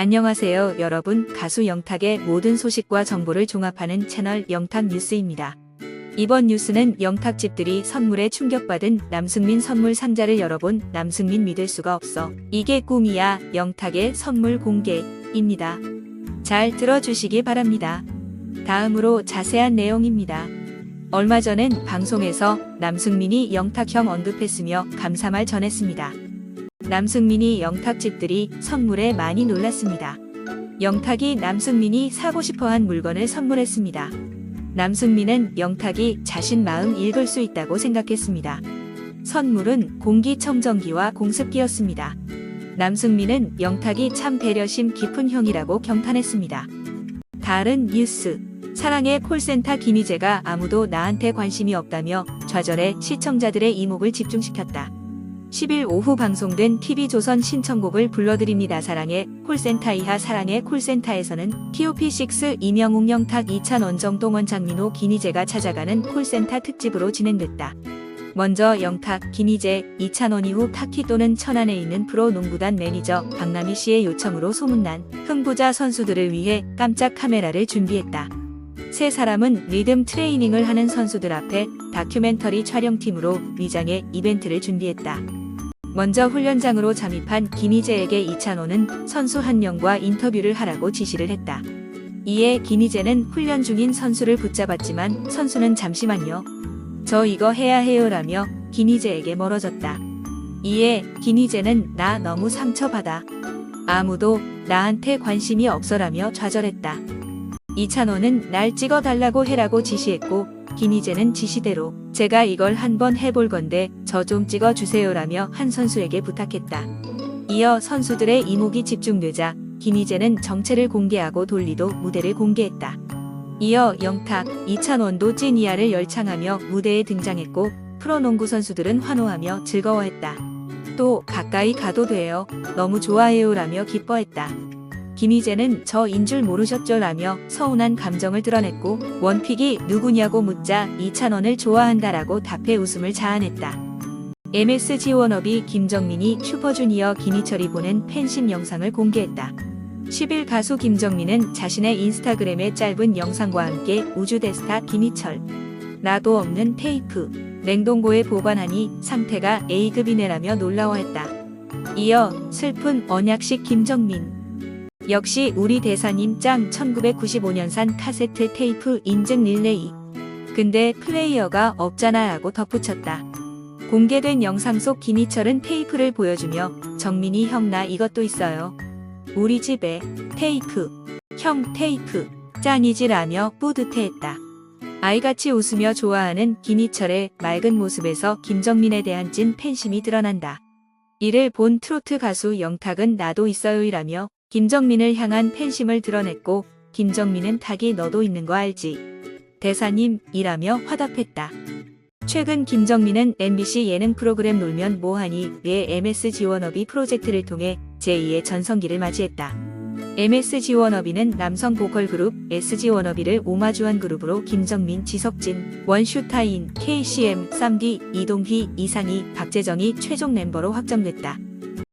안녕하세요, 여러분. 가수 영탁의 모든 소식과 정보를 종합하는 채널 영탁 뉴스입니다. 이번 뉴스는 영탁집들이 선물에 충격받은 남승민 선물 상자를 열어본 남승민 믿을 수가 없어. 이게 꿈이야. 영탁의 선물 공개입니다. 잘 들어주시기 바랍니다. 다음으로 자세한 내용입니다. 얼마 전엔 방송에서 남승민이 영탁형 언급했으며 감사말 전했습니다. 남승민이 영탁집들이 선물에 많이 놀랐습니다. 영탁이 남승민이 사고 싶어한 물건을 선물했습니다. 남승민은 영탁이 자신 마음 읽을 수 있다고 생각했습니다. 선물은 공기청정기와 공습기였습니다. 남승민은 영탁이 참 배려심 깊은 형이라고 경탄했습니다. 다른 뉴스. 사랑의 콜센터 김희재가 아무도 나한테 관심이 없다며 좌절해 시청자들의 이목을 집중시켰다. 10일 오후 방송된 TV조선 신청곡을 불러드립니다. 사랑의 콜센터 이하 사랑의 콜센터에서는 TOP6 이명웅 영탁 이찬 원 정동원 장민호 김희재가 찾아가는 콜센터 특집으로 진행됐다. 먼저 영탁, 김희재, 이찬원 이후 타키 또는 천안에 있는 프로농구단 매니저 박남희 씨의 요청으로 소문난 흥부자 선수들을 위해 깜짝 카메라를 준비했다. 세 사람은 리듬 트레이닝을 하는 선수들 앞에 다큐멘터리 촬영팀으로 위장해 이벤트를 준비했다. 먼저 훈련장으로 잠입한 김희재에게 이찬호는 선수 한 명과 인터뷰를 하라고 지시를 했다. 이에 김희재는 훈련 중인 선수를 붙잡았지만 선수는 잠시만요. 저 이거 해야 해요 라며 김희재에게 멀어졌다. 이에 김희재는 나 너무 상처받아. 아무도 나한테 관심이 없어라며 좌절했다. 이찬호는 날 찍어달라고 해라고 지시했고 김희재는 지시대로 제가 이걸 한번 해볼 건데 저 좀 찍어 주세요라며 한 선수에게 부탁했다. 이어 선수들의 이목이 집중되자 김희재는 정체를 공개하고 돌리도 무대를 공개했다. 이어 영탁, 이찬원도 찐이야를 열창하며 무대에 등장했고 프로농구 선수들은 환호하며 즐거워했다. 또 가까이 가도 돼요. 너무 좋아해요라며 기뻐했다. 김희재는 저인 줄 모르셨죠라며 서운한 감정을 드러냈고 원픽이 누구냐고 묻자 이찬원을 좋아한다라고 답해 웃음을 자아냈다. MSG 워너비 김정민이 슈퍼주니어 김희철이 보낸 팬심 영상을 공개했다. 10일 가수 김정민은 자신의 인스타그램에 짧은 영상과 함께 우주대스타 김희철 나도 없는 테이프 냉동고에 보관하니 상태가 A급이네라며 놀라워했다. 이어 슬픈 언약식 김정민 역시 우리 대사님 짱 1995년산 카세트 테이프 인증 릴레이. 근데 플레이어가 없잖아 라고 덧붙였다. 공개된 영상 속 김희철은 테이프를 보여주며 정민이 형 나 이것도 있어요. 우리 집에 테이프, 형 테이프, 짱이지라며 뿌듯해했다. 아이같이 웃으며 좋아하는 김희철의 맑은 모습에서 김정민에 대한 찐 팬심이 드러난다. 이를 본 트로트 가수 영탁은 나도 있어요이라며 김정민을 향한 팬심을 드러냈고 김정민은 탁이 너도 있는 거 알지? 대사님 이라며 화답했다. 최근 김정민은 MBC 예능 프로그램 놀면 뭐하니의 MSG 워너비 프로젝트를 통해 제2의 전성기를 맞이했다. MSG 워너비는 남성 보컬 그룹 SG 워너비를 오마주한 그룹으로 김정민, 지석진, 원슈타인, KCM, 쌈디, 이동휘, 이상희, 박재정이 최종 멤버로 확정됐다.